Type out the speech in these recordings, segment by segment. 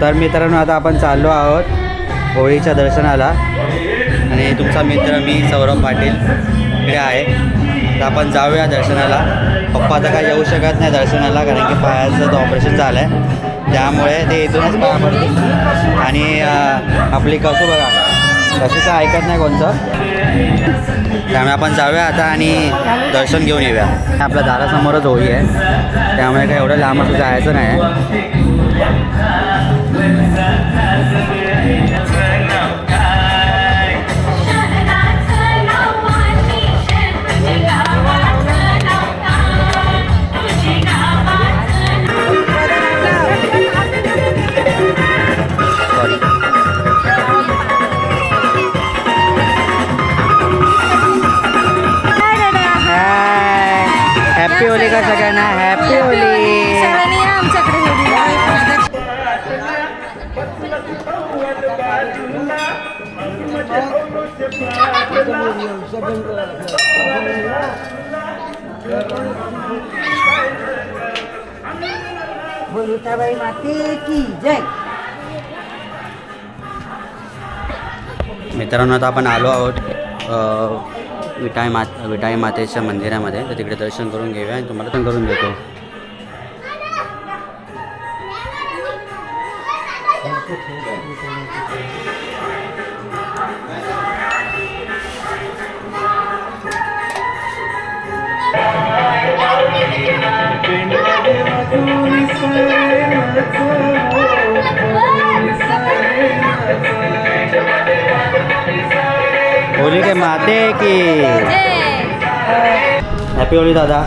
तर मित्रांनो आता आपण चाललो आहोत होळीच्या दर्शनाला. आणि तुमचा मित्र मी सौरभ पाटील इकडे आहे. तर आपण जाऊया दर्शनाला. पप्पा तर काय येऊ शकत नाही दर्शनाला कारण की पायाचं ऑपरेशन झालं आहे त्यामुळे ते इथूनच पाया पडतील आणि आपली कसू बघा. कशीचं ऐकत नाही कोणचं त्यामुळे आपण जाऊया आता आणि दर्शन घेऊन येऊया. आपल्या दारासमोरच होळी आहे. त्यामुळे काय एवढं लांब असं जायचं नाही का सगळ्यांना हॅपी होली. आमच्याकडे. बोलुताबाई माते की जय. मित्रांनो आता आपण आलो आहोत अ, विटाई मात विटाई मातेच्या मंदिरामध्ये. तर तिकडे दर्शन करून घेऊया आणि तुम्हाला पण करून देतो. होली के माते की। हॅपी होळी दादा।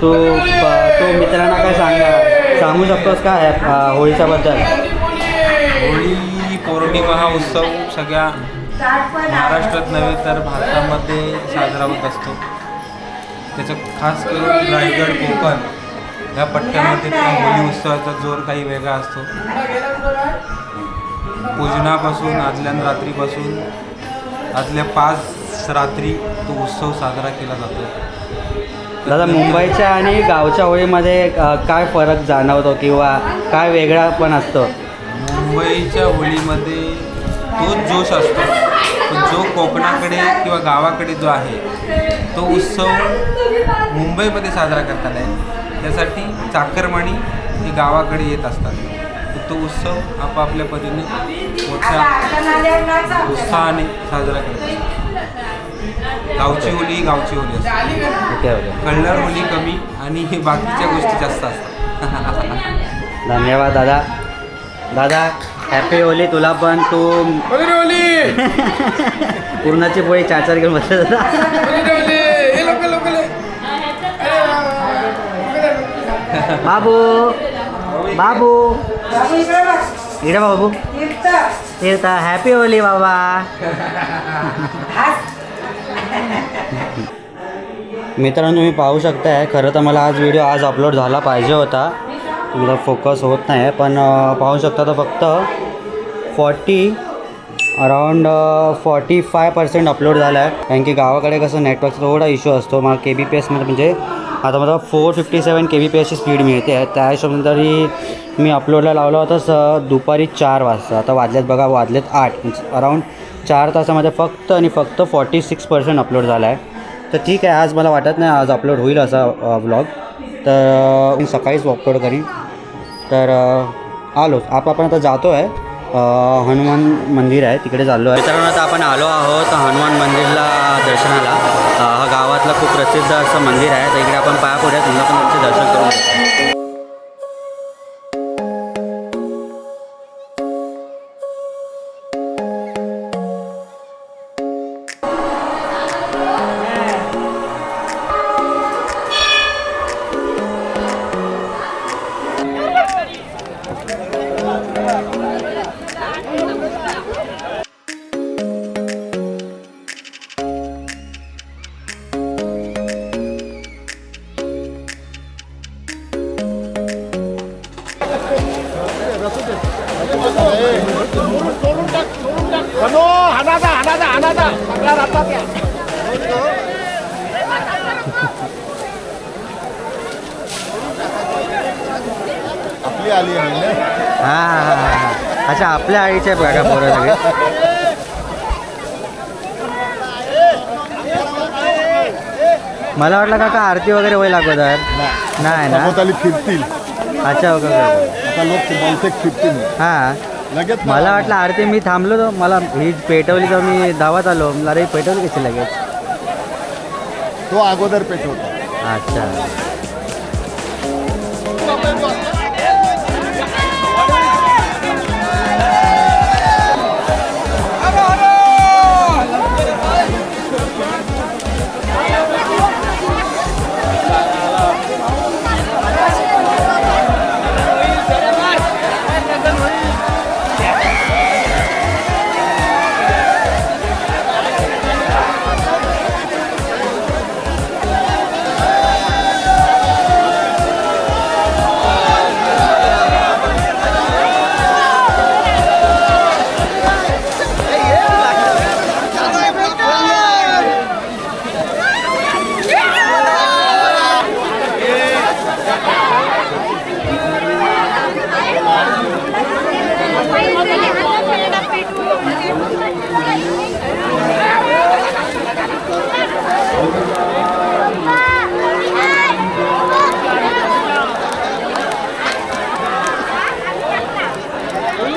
तू प- तू मित्रांना काय सांगा सांगू शकतोस का होळीच्या बद्दल होळीच्याबद्दल? होळी पौर्णिमा हा उत्सव सगळ्या महाराष्ट्रात नव्हे तर भारतामध्ये साजरा होत असतो. त्याचं खास करून रायगड कोकण या पट्ट्यामध्ये त्या होळी उत्सवाचा जोर काही वेगळा असतो. पूजनापासून आदल्या रात्रीपासून आदल्या पाच रात्री तो उत्सव साजरा केला जातो. दादा मुंबईच्या आणि गावच्या होळीमध्ये काय फरक जाणवतो किंवा काय वेगळा पण असतो? मुंबईच्या होळीमध्ये तोच जोश असतो. पण जो कोकणाकडे किंवा गावाकडे जो आहे तो उत्सव मुंबईमध्ये साजरा करता नाही त्यासाठी चाकरमानी हे गावाकडे येत असतात. तो उत्सव आपापल्या परीने मोठ्या उत्साहाने साजरा करत गावची होळी ही गावची होळी असते. कल्लर होळी कमी आणि बाकीच्या गोष्टी जास्त असतात. धन्यवाद दादा. दादा हॅपी होली तुला पण तू पूर्णाची पोळी चार चार घेऊन बसले बाबू! बाबू इकडे बाबू तीर्थ हॅपी होली बाबा मित्रांनो तुम्ही पाहू शकताय खरं तर मला आज व्हिडिओ आज अपलोड झाला पाहिजे होता. तुमचा फोकस होत नाही पण पाहू शकता तर फक्त forty around forty five percent upload झाला आहे कारण की गावाकडे कसं नेटवर्कचा थोडा इश्यू असतो मला के बी पी एसमध्ये म्हणजे आता मला four fifty seven K B P एसची स्पीड मिळते आहे. त्या हिशोबाने तरी मी अपलोडला लावला होता स दुपारी चार वाजता. आता वाजलेत बघा वाजलेत आठ. म्हणजे अराऊंड चार तासामध्ये फक्त आणि फक्त फॉर्टी सिक्स पर्सेंट अपलोड झाला आहे. तर ठीक आहे आज मला वाटत नाही आज अपलोड होईल असा ब्लॉग तर मी सकाळीच अपलोड करीन. तर आलो. आप आपण आता जातो आहे हनुमान मंदिर आहे तिकडे चाललो आहे मित्रांनो आता आपण आलो आहोत हनुमान मंदिरला दर्शनाला. अ, खूप प्रसिद्ध असं मंदिर आहे. तर इकडे आपण पाया पुढे तुम्हाला पण त्यांचे दर्शन करून आपली आली आहे हां अच्छा आपल्या आईचे बघा पोरं सगळे. मला वाटलं काका आरती वगैरे होईल अगोदर. नाही. ना? फिरतील. अच्छा ओके आता लोक बहुतेक फिरतील. हां. लगेच मला वाटलं आरती मी थांबलो तर मला ही पेटवली तर मी धावत आलो. मला ही पेटवली कशी लगेच? तो अगोदर पेटवतो. अच्छा.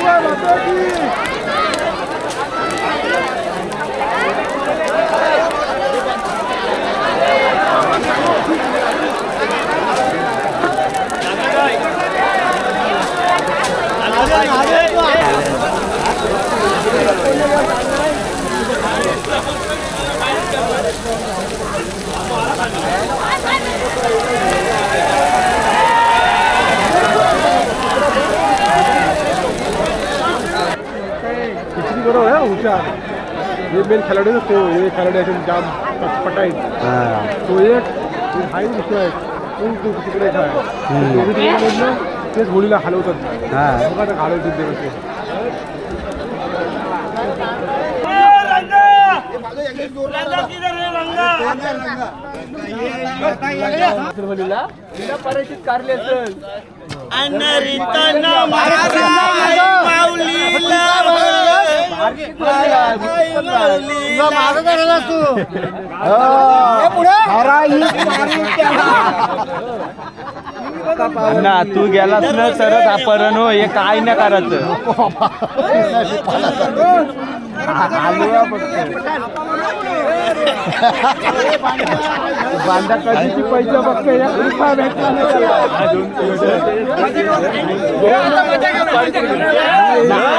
Vamos tá aqui! मेन खेळाडू ना तो हे खेळाडू आहे जाम पटाईत हां. तो एक हाय दुसरा आहे. तो तो तिकडे. दोघे मिळून तेच होळीला हलवतात. हां. बघा आता घालवतील ते कसे. ना तू गेलास ना तरच आपण हो. हे काय हलवा फक्त बांधा कधीची पैसे भेटला नाही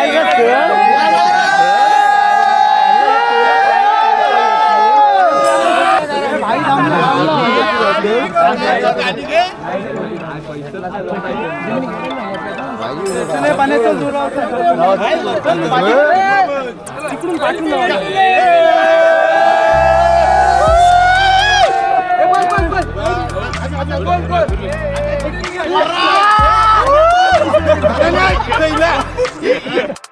तिकडून पाठवून गोल